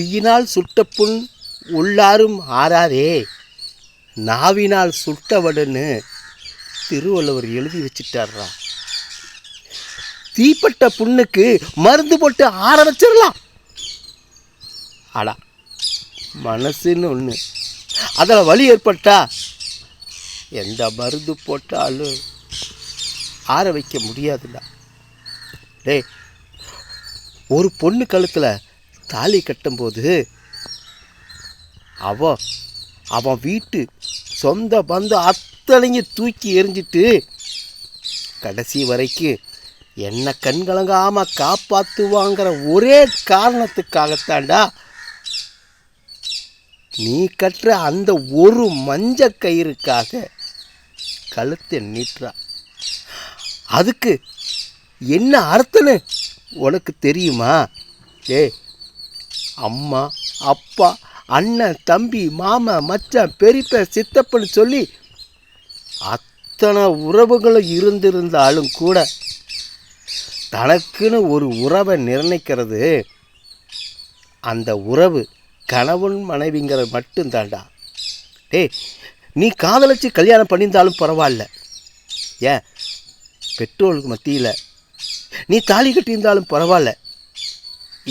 தீயினால் சுட்ட புண் உள்ளாரும் ஆறாதே நாவினால் சுட்டவடுன்னு திருவள்ளுவர் எழுதி வச்சிட்டாரா தீப்பட்ட புண்ணுக்கு மருந்து போட்டு ஆற வச்சிடலாம். ஆடா மனசுன்னு ஒன்று அதில் வலி ஏற்பட்டா எந்த மருந்து போட்டாலும் ஆற வைக்க முடியாதுடா. டேய் ஒரு பொண்ணு கழுத்தில் தாலி கட்டும்போது அவன் அவன் வீட்டு சொந்த பந்து அத்தனையும் தூக்கி எறிஞ்சிட்டு கடைசி வரைக்கும் என்னை கண்கலங்காமல் காப்பாற்றுவாங்கிற ஒரே காரணத்துக்காகத்தாண்டா நீ கட்டுற அந்த ஒரு மஞ்ச கயிறுக்காக கழுத்தை நீட்டுறா. அதுக்கு என்ன அர்த்தம்னு உனக்கு தெரியுமா? ஏ அம்மா அப்பா அண்ணன் தம்பி மாமன் மச்சான் பெரியப்ப சித்தப்பன்னு சொல்லி அத்தனை உறவுகளும் இருந்திருந்தாலும் கூட தனக்குன்னு ஒரு உறவை நிர்ணயிக்கிறது. அந்த உறவு கணவன் மனைவிங்கிறது மட்டும்தான்டா. டேய் நீ காதலிச்சு கல்யாணம் பண்ணியிருந்தாலும் பரவாயில்ல. ஏன்? பெற்றோருக்கு மத்தியில். நீ தாலி கட்டியிருந்தாலும் பரவாயில்ல.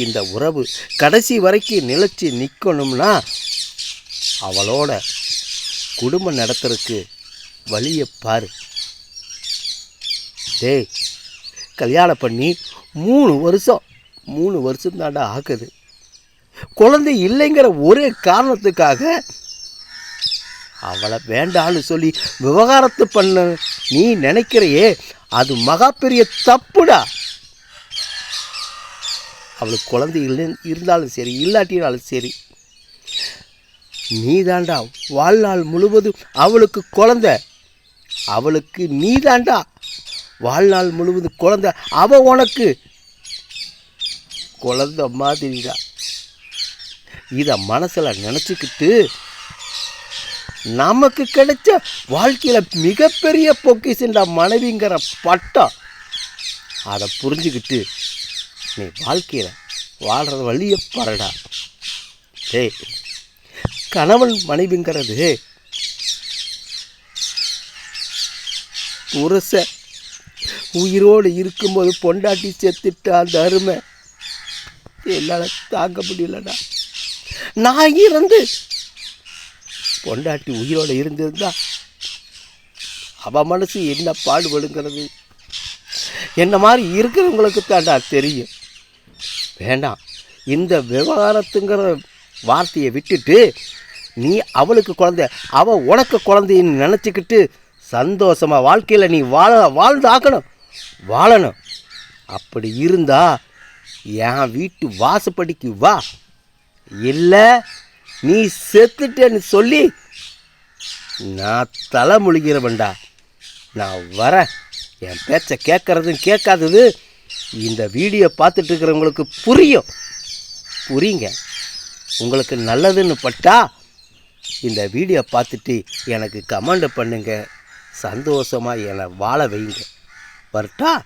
இந்த உறவு கடைசி வரைக்கும் நிலச்சி நிற்கணும்னா அவளோட குடும்பம் நடத்துறதுக்கு வழியை பாரு. டேய் கல்யாணம் பண்ணி மூணு வருஷம் மூணு வருஷம் தாண்டா ஆகுது. குழந்தை இல்லைங்கிற ஒரே காரணத்துக்காக அவளை வேண்டான்னு சொல்லி விவகாரத்து பண்ண நீ நினைக்கிறையே அது மகா பெரிய தப்புடா. அவளுக்கு குழந்தை இருந்தாலும் சரி இல்லாட்டினாலும் சரி. நீதாண்டா வாழ்நாள் முழுவதும் அவளுக்கு குழந்த. அவளுக்கு நீதாண்டா வாழ்நாள் முழுவதும் குழந்த. அவ உனக்கு குழந்த மாதிரிடா. இதை மனசில் நினச்சிக்கிட்டு நமக்கு கிடைச்ச வாழ்க்கையில் மிகப்பெரிய பொக்கிஷன்டா மனைவிங்கிற பட்டம். அதை புரிஞ்சுக்கிட்டு நீ வாழ்க்கையில் வாழ்கிற வழியை பாருடா. டேய் கணவன் மனைவிங்கிறது புருஷ உயிரோடு இருக்கும்போது பொண்டாட்டி செத்துட்டா அந்த அருமை. என்னால் தாங்க முடியலடா. நான் இருந்து பொண்டாட்டி உயிரோடு இருந்திருந்தா அவ மனசு என்ன பாடுபடுங்கிறது? என்ன மாதிரி இருக்கிறவங்களுக்கு தாண்டா தெரியும். வேண்டாம். இந்த விவகாரத்துங்கிற வார்த்தையை விட்டுட்டு நீ அவளுக்கு குழந்தை அவள் உனக்கு குழந்தைன்னு நினச்சிக்கிட்டு சந்தோஷமாக வாழ்க்கையில் நீ வாழ வாழ்ந்தாக்கணும் வாழணும். அப்படி இருந்தா என் வீட்டு வாசப்படிக்கு வா. இல்லை நீ செத்துட்டேன்னு சொல்லி நான் தலை முழுகிறவன்டா. நான் வரேன். என் பேச்சை கேட்குறதும் கேட்காதது இந்த வீடியோ பார்த்துட்டு இருக்கிறவங்களுக்கு புரியும். புரியுங்க. உங்களுக்கு நல்லதுன்னு பட்டா இந்த வீடியோ பார்த்துட்டு எனக்கு கமெண்ட் பண்ணுங்க. சந்தோஷமாக என்னை வாழ வைங்க. வரட்டா?